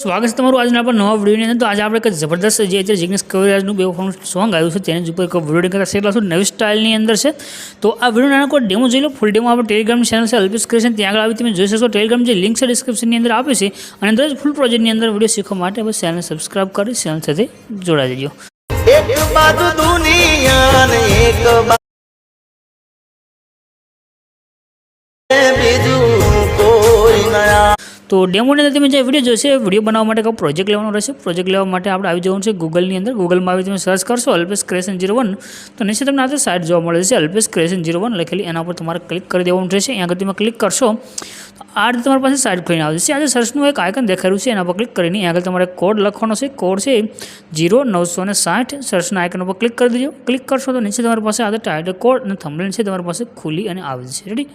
સ્વાગત છે તમારું આજના આપણા નવા વિડીયોની અંદર. તો આજે આપણે એક જબરદસ્ત જે અત્યારે જિગ્નેશ કવિરાજનું બે ફોન સોંગ આવ્યું છે, તેની ઉપર એક વીડિયો કરતા શેર લાવશું નવી સ્ટાઇલની અંદર છે. તો આ વીડિયો નાનો ડેમો જોઈ લો. ફૂલ ડેમો આપણે ટેલિગ્રામ ચેનલ છે અલ્પેશ ક્રિએશન ત્યાં આગળ આવી તમે જોઈ શકશો. ટેલિગ્રામ જે લિંક છે ડિસ્ક્રિપ્શનની અંદર આપે છે. અને અંદર ફૂલ પ્રોજેક્ટની અંદર વીડિયો શીખવા માટે બસ ચેનલ સબસ્ક્રાઇબ કરી ચેનલ સાથે જોડાઈ દેજો. એક તો ડેમોની અંદર તમે જે વીડિયો જોશે વીડિયો બનાવવા માટે કોઈ પ્રોજેક્ટ લેવાનો રહેશે? પ્રોજેક્ટ લેવા માટે આપણે આવી જવાનું છે ગૂગલની અંદર. ગૂગલમાં આવી તમે સર્ચ કરશો અલ્પેશ ક્રેશન જીરો વન તો નીચે તમને આ સાઇટ જોવા મળે છે અલ્પેશ ક્રેશન જીરો વન લખેલી, એના પર તમારે ક્લિક કરી દેવાનું રહેશે. અહીંયા આગળ તમે ક્લિક કરશો, તો આ રીતે તમારી પાસે સાઇટ ખોલીને આવે છે. આજે સર્ચનું એક આઇકન દેખાયું છે, એના પર ક્લિક કરીને આગળ તમારે કોડ લખવાનો છે. કોડ છે જીરો નવસો ને સાઠ. સર્ચના આઇકન ઉપર ક્લિક કરી દેજો. ક્લિક કરશો તો નીચે તમારી પાસે આ ટાઇટલ કોડ અને થંબલેન છે, તમારી પાસે ખુલી અને આવે છે. રેડી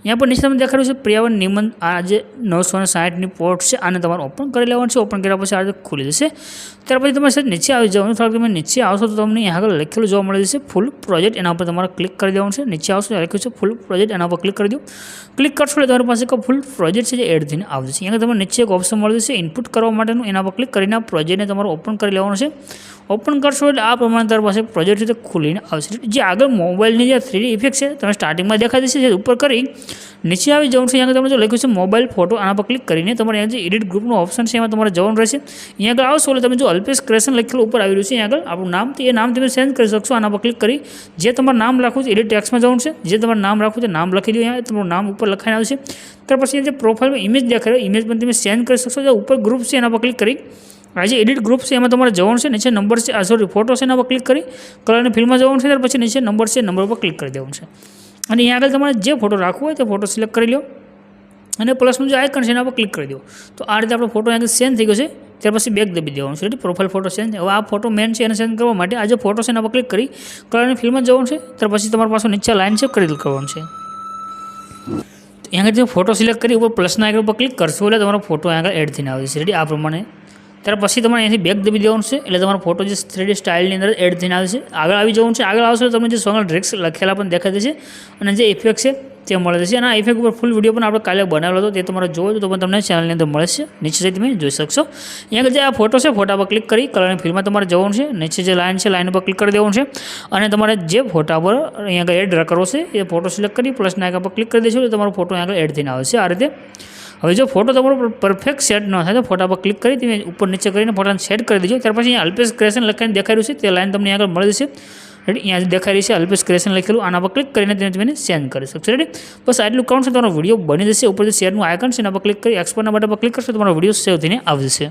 અહીંયા પર નીચે તમને દેખાડ્યું છે પર્યાવરણ નિયમન આ જે નવસો ને સાઠની પોર્ટ છે આને તમારે ઓપન કરી લેવાનું છે ઓપન કર્યા પછી આ રીતે ખુલી જશે ત્યાર પછી તમારે સાહેબ નીચે આવી જવાનું થોડાક તમે નીચે આવશો તો તમને અહીંયા આગળ લખેલું જોવા મળે છે ફૂલ પ્રોજેક્ટ એના ઉપર તમારે ક્લિક કરી દેવાનું છે નીચે આવશો લખ્યું છે ફૂલ પ્રોજેક્ટ એના ઉપર ક્લિક કરી દો ક્લિક કરશો એટલે તમારી પાસે એક ફૂલ પ્રોજેક્ટ છે જે એડ થઈને આવશે અહીંયા તમને નીચે એક ઓપ્શન મળી જશે ઇનપુટ કરવા માટેનું એના પર ક્લિક કરીને આ પ્રોજેક્ટને તમારે ઓપન કરી લેવાનું છે ઓપન કરશો એટલે આ પ્રમાણે તમારી પાસે પ્રોજેક્ટ રીતે ખુલીને આવશે જે આગળ મોબાઈલની જે થ્રી ઇફેક્ટ છે તમે સ્ટાર્ટિંગમાં દેખાઈ દેશે જે ઉપર કરી નીચે આવી જવાનું છે. અહીંયા તમે જો લખ્યું છે મોબાઈલ ફોટો આના પર ક્લિક કરીને તમારે અહીંયા જે એડિટ ગ્રુપનો ઓપ્શન છે, એમાં તમારે જવાનું રહેશે. અહીંયા આગળ આવશો એટલે તમે જો અલ્પેશ ક્રેશન લખેલું ઉપર આવી છે. અહીંયા આગળ આપણું નામ એ નામ તમે સેન્ડ કરી શકશો. આના પર ક્લિક કરી જે તમારું નામ લખવું છે એડિટ ટેક્સમાં જવાનું છે. જે તમારું નામ રાખવું છે નામ લખી દો અહીંયા. તમારું નામ ઉપર લખાઈને આવશે ત્યાર પછી જે પ્રોફાઇલમાં ઇમેજ દેખાય ઇમેજ પણ તમે સેન્ડ કરી શકશો. જે ઉપર ગ્રુપ છે, એના પર ક્લિક કરી. આ જે એડિટ ગ્રુપ છે, એમાં તમારે જવાનું છે. નીચે નંબર છે, આ સોરી ફોટો છે, એના પર ક્લિક કરી. કલરની ફિલ્મમાં જવાનું છે, ત્યાર પછી નીચે નંબર છે નંબર પર ક્લિક કરી દેવાનું છે. અને અહીંયા આગળ તમારે જે ફોટો રાખવો હોય તે ફોટો સિલેક્ટ કરી લો અને પ્લસનું જે આઇકન છે એના પર ક્લિક કરી દો. તો આ રીતે આપણો ફોટો અહીંયા સેન્ડ થઈ ગયો છે. ત્યાર પછી બેક દબી દેવાનું છે. પ્રોફાઇલ ફોટો સેન્ડ હવે આ ફોટો મેન છે એને સેન્ડ કરવા માટે આ જે ફોટો છે એના પર ક્લિક કરી કલરની ફિલ્મમાં જવાનું છે. ત્યાર પછી તમારી પાસે નીચે લાઇન છે કરી કરવાનું છે. અહીંયા જે ફોટો સિલેક્ટ કરી ઉપર પ્લસના આઇકન પર ક્લિક કરશો એટલે તમારો ફોટો આગળ એડ થઈને આવે છે. રેડી આ પ્રમાણે ત્યાર પછી તમારે અહીંથી બેક દબી દેવાનું છે, એટલે તમારો ફોટો જે થ્રીડી સ્ટાઇલની અંદર એડ થઈને આવે છે. આગળ આવી જવાનું છે, આગળ આવશે તમને જે સોંગના ડ્રિક્સ લખેલા પણ દેખાય છે અને જે ઇફેક્ટ છે તે મળે છે અને આ ઇફેક્ટ ઉપર ફૂલ વીડિયો પણ આપણે કાલે બનાવેલો હતો, તે તમારે જોવો તો પણ તમને ચેનલની અંદર મળે છે. નીચે તમે જોઈ શકશો. અહીંયા જે આ ફોટો છે ફોટા પર ક્લિક કરી કલરની ફિલ્મમાં તમારે જવાનું છે. નીચે જે લાઇન છે લાઇન પર ક્લિક કરી દેવાનું છે. અને તમારે જે ફોટા પર અહીંયા એડ કરવો છે, એ ફોટો સિલેક્ટ કરી પ્લસના આગળ પર ક્લિક કરી દેશો તો તમારો ફોટો અહીંયા એડ થઈને આવે છે. આ રીતે હવે જો ફોટો તમારો પરફેક્ટ સેટ ન થાય તો ફોટા પર ક્લિક કરી તમે ઉપર નીચે કરીને ફોટાને સેટ કરી દેજો. ત્યાર પછી અલ્પેશ ક્રેશન લખાઈને દેખાઈ રહ્યું છે. તે લાઈન તમને આગળ મળી જશે. રેડી અહીંયા દેખાઈ રહી છે અલ્પેશ ક્રેશન લખેલું. આના પર ક્લિક કરીને તેને તમે સેન્ડ કરી શકશો. રેડી બસ આટલું કાઉન્ટ છે. તમારો વીડિયો બની જશે. ઉપર જે શેરનું આઇકન છે. એના પર ક્લિક કરી એક્સપોર્ટના બટન પર ક્લિક કરશો તમારો વીડિયો સેવ થઈને આવી જશે